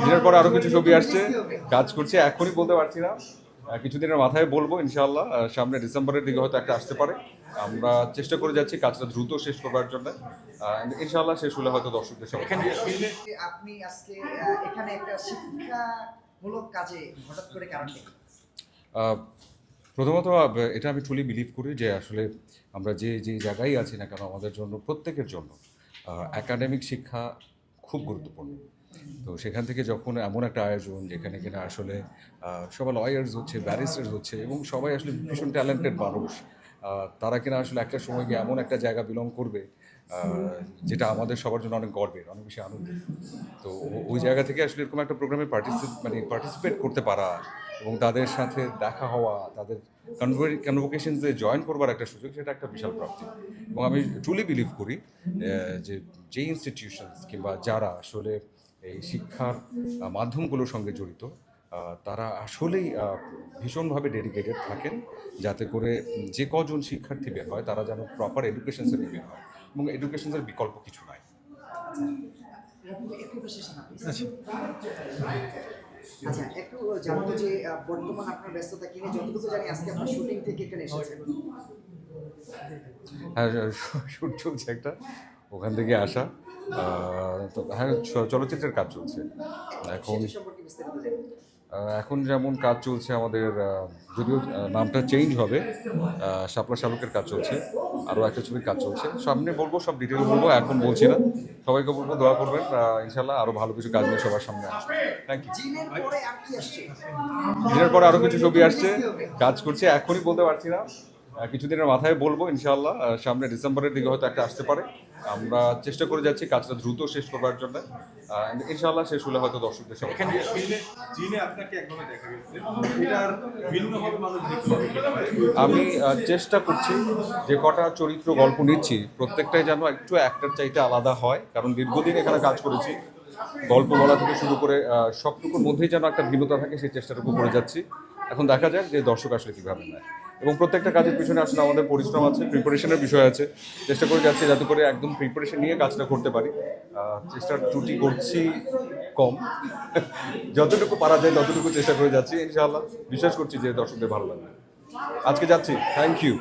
দিনের পর আরও কিছু ছবি আসছে কাজ করছে এখনই বলতে পারছি না। কিছুদিনের মাথায় বলব ইনশাআল্লাহ সামনে ডিসেম্বরের দিকে হয়তো একটা আসতে পারে। আমরা চেষ্টা করে যাচ্ছি কাজটা দ্রুত শেষ করবার জন্য। ইনশাআল্লাহ শেষ হলে হয়তো দর্শকদের সামনে আপনি আজকে এখানে একটা শিক্ষামূলক কাজে হঠাৎ করে কারণ প্রথমত এটা আমি টুলি বিলিভ করি যে আসলে আমরা যে যে জায়গায় আছি না কেন আমাদের জন্য প্রত্যেকের জন্য একাডেমিক শিক্ষা খুব গুরুত্বপূর্ণ। তো সেখান থেকে যখন এমন একটা আয়োজন যেখানে কিনা আসলে সবাই লয়ার্স হচ্ছে ব্যারিস্টার্স হচ্ছে এবং সবাই আসলে ভীষণ ট্যালেন্টেড মানুষ তারা কিনা আসলে একটা সময় গিয়ে এমন একটা জায়গা বিলং করবে যেটা আমাদের সবার জন্য অনেক গর্বের, অনেক বেশি আনন্দের। তো ওই জায়গা থেকে আসলে এরকম একটা প্রোগ্রামে পার্টিসিপেট মানে পার্টিসিপেট করতে পারা এবং তাদের সাথে দেখা হওয়া, তাদের কনভোকেশনসে জয়েন করবার একটা সুযোগ, সেটা একটা বিশাল প্রাপ্তি। এবং আমি ট্রুলি বিলিভ করি যে যে ইনস্টিটিউশনস কিংবা যারা আসলে এই শিক্ষার মাধ্যমগুলোর সঙ্গে জড়িত। তারা আসলেই ভীষণভাবে ডেডিকেটেড থাকেন যাতে করে যে কজন শিক্ষার্থী বের হয় তারা যেন প্রপার এডুকেশনসে বের হয় এবং এডুকেশনসের বিকল্প কিছু নাই। আচ্ছা একটু জানব যে বর্তমান আপনার ব্যস্ততা কিনে যতটুকু জানি আজকে আপনার শুটিং থেকে এখানে এসেছেন। হ্যাঁ শুট চলছে একটা ওখান থেকে আসা। তো হ্যাঁ চলচ্চিত্রের কাজ চলছে। এখন এখন যেমন কাজ চলছে আমাদের যদিও নামটা চেঞ্জ হবে শাপলা শালুকের কাজ চলছে আরও একটা ছবির কাজ চলছে। সামনে বলব সব ডিটেল বলব এখন বলছি না। সবাইকে বলব দোয়া করবেন ইনশাল্লাহ আরও ভালো কিছু কাজ নিয়ে সবার সামনে আসবে। থ্যাংক ইউ দিনের পর আরও কিছু ছবি আসছে কাজ করছে এখনই বলতে পারছি না। কিছুদিনের মাথায় বলব ইনশাআল্লাহ আহ, সামনে ডিসেম্বরের দিকে হয়তো একটা আসতে পারে। আমরা চেষ্টা করে যাচ্ছি কাজটা দ্রুত শেষ করবার জন্য। আহ, ইনশাআল্লাহ শেষ হলে হয়তো দর্শকদের সামনে? আমি চেষ্টা করছি যে কটা চরিত্র গল্প নিচ্ছি প্রত্যেকটাই যেন একটু একটার চাইতে আলাদা হয় কারণ দীর্ঘদিন এখানে কাজ করেছি। গল্প বলা থেকে শুরু করে সবটুকুর মধ্যেই যেন একটা ভিন্নতা থাকে সেই চেষ্টাটুকু করে যাচ্ছি। এখন দেখা যাক যে দর্শক আসলে কীভাবে নেয়। এবং প্রত্যেকটা কাজের পিছনে আসলে আমাদের পরিশ্রম আছে প্রিপারেশনের বিষয় আছে। চেষ্টা করে যাচ্ছি যাতে করে একদম প্রিপারেশন নিয়ে কাজটা করতে পারি। চেষ্টার ত্রুটি করছি কম। যতটুকু পারা যায় ততটুকু চেষ্টা করে যাচ্ছি, ইনশাআল্লাহ। বিশ্বাস করছি যে দর্শকদের ভালো লাগবে। আজকে যাচ্ছি। Thank you